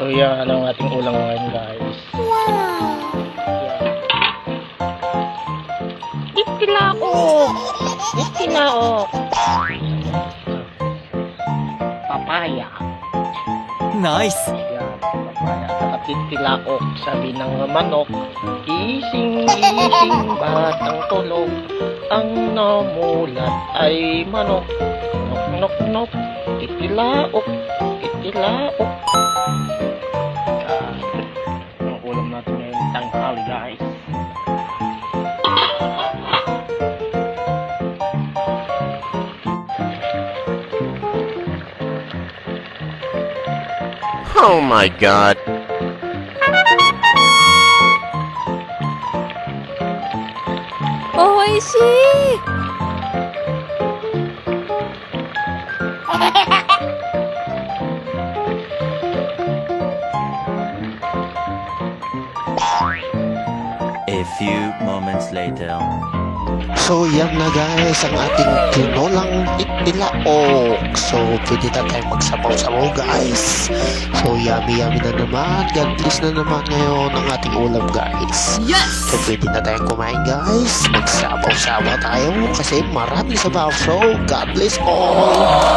So yan ang ating ulam ngayon guys. Itilaok! Itilaok! Papaya. Nice! Yan, papaya. At itilaok, sabi ng manok. Ising, ising, batang tulog. Ang namulat ay manok. Nok, nok, nok. Itilaok, itilaok. Natin ngayon guys. Oh my god. Oh, I see. A few moments later. So yan na guys ang ating tinolang itilaok. So pwede na tayo magsabaw-sabaw guys. So yummy yummy na naman. God bless na naman ngayon ang ating ulam guys. Yes! So pwede na tayong kumain guys. Magsabaw-sabaw tayo kasi maraming sabaw. So God bless all.